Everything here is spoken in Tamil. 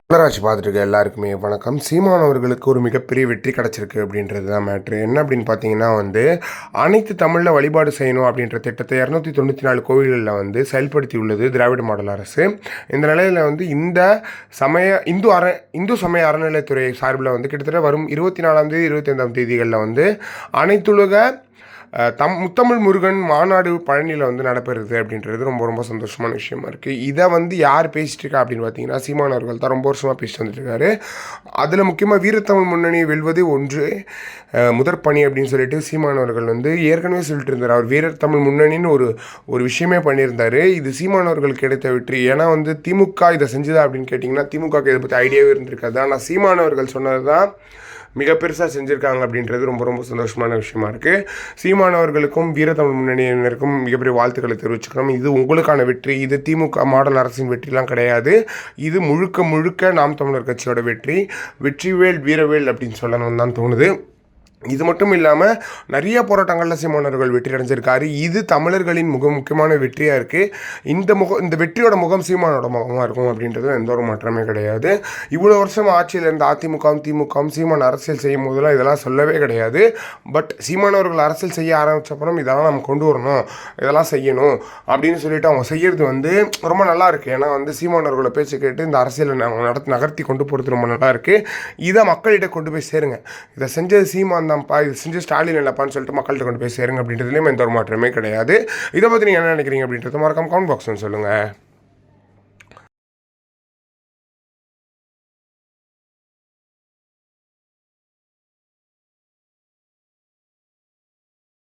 மலராட்சி பார்த்துட்டு எல்லாருக்குமே வணக்கம். சீமான் அவர்களுக்கு ஒரு மிகப்பெரிய வெற்றி கிடச்சிருக்கு அப்படின்றது தான் மேட்ரு. என்ன அப்படின்னு பார்த்தீங்கன்னா வந்து அனைத்து தமிழில் வழிபாடு செய்யணும் அப்படின்ற திட்டத்தை இரநூத்தி தொண்ணூற்றி நாலு கோவில்களில் வந்து செயல்படுத்தி உள்ளது திராவிட மாடல் அரசு. இந்த நிலையில் வந்து இந்த சமய இந்து அற இந்து சமய அறநிலைத்துறை சார்பில் வந்து கிட்டத்தட்ட வரும் இருபத்தி நாலாம் தேதி இருபத்தி ஐந்தாம் தேதிகளில் வந்து அனைத்துலக தம் முத்தமிழ் முருகன் மாநாடு பழனியில் வந்து நடைபெறுது அப்படின்றது ரொம்ப ரொம்ப சந்தோஷமான விஷயமா இருக்குது இதை வந்து யார் பேசிகிட்டு இருக்கா அப்படின்னு பார்த்தீங்கன்னா சீமான் அவர்கள் தான் ரொம்ப வருஷமாக பேசிட்டு வந்துட்டு இருக்காரு. அதில் முக்கியமாக வீரத்தமிழ் முன்னணி வெல்வது ஒன்று முதற்பணி அப்படின்னு சொல்லிட்டு சீமான் அவர்கள் வந்து ஏற்கனவே சொல்லிட்டு இருந்தார். அவர் வீரர் தமிழ் முன்னணின்னு ஒரு ஒரு விஷயமே பண்ணியிருந்தார். இது சீமான் அவர்களுக்கு கிடைத்த வெற்றி. ஏன்னா வந்து திமுக இதை செஞ்சுதா அப்படின்னு கேட்டிங்கன்னா திமுக இதை பற்றி ஐடியாவே இருந்திருக்காது. ஆனால் சீமான் அவர்கள் சொன்னது தான் மிக பெருசாக செஞ்சுருக்காங்க அப்படின்றது ரொம்ப ரொம்ப சந்தோஷமான விஷயமா இருக்குது சீமானவர்களுக்கும் வீரத்தமிழ் முன்னணியினருக்கும் மிகப்பெரிய வாழ்த்துக்களை தெரிவிச்சுக்கிறோம் இது உங்களுக்கான வெற்றி. இது திமுக மாடல் அரசின் வெற்றிலாம் கிடையாது. இது முழுக்க முழுக்க நாம் தமிழர் கட்சியோட வெற்றி. வெற்றிவேல் வீரவேல் அப்படின்னு சொல்லணும்னு தான் தோணுது. இது மட்டும் இல்லாமல் நிறைய போராட்டங்களில் சீமானவர்கள் வெற்றி அடைஞ்சிருக்காரு. இது தமிழர்களின் மிக முக்கியமான வெற்றியாக இருக்குது இந்த முகம் இந்த வெற்றியோட முகம் சீமானோட முகமாக இருக்கும் அப்படின்றது எந்த ஒரு மாற்றமே கிடையாது. இவ்வளோ வருஷம் ஆட்சியில் இருந்த அதிமுகவும் திமுகவும் சீமான் அரசியல் செய்யும் போதெல்லாம் இதெல்லாம் சொல்லவே கிடையாது. பட் சீமானவர்கள் அரசியல் செய்ய ஆரம்பித்தப்புறம் இதெல்லாம் நம்ம கொண்டு வரணும் இதெல்லாம் செய்யணும் அப்படின்னு சொல்லிட்டு அவங்க செய்யறது வந்து ரொம்ப நல்லா இருக்குது ஏன்னா வந்து சீமானவர்களை பேச்சு கேட்டு இந்த அரசியலை நடத்தி நகர்த்தி கொண்டு போகிறது ரொம்ப நல்லா இருக்குது இதை மக்கள்கிட்ட கொண்டு போய் சேருங்க. இதை செஞ்சது சீமான் தான்ப்பா இது செஞ்சு ஸ்டாலின் இல்லைப்பான்னு சொல்லிட்டு மக்கள்கிட்ட கொண்டு போய் சேருங்க அப்படின்றதுலேயும் எந்த ஒரு மாற்றமே கிடையாது. இதை பற்றி நீங்கள் என்ன நினைக்கிறீங்க அப்படின்றது மறக்காம கமெண்ட் பாக்ஸ் சொல்லுங்கள்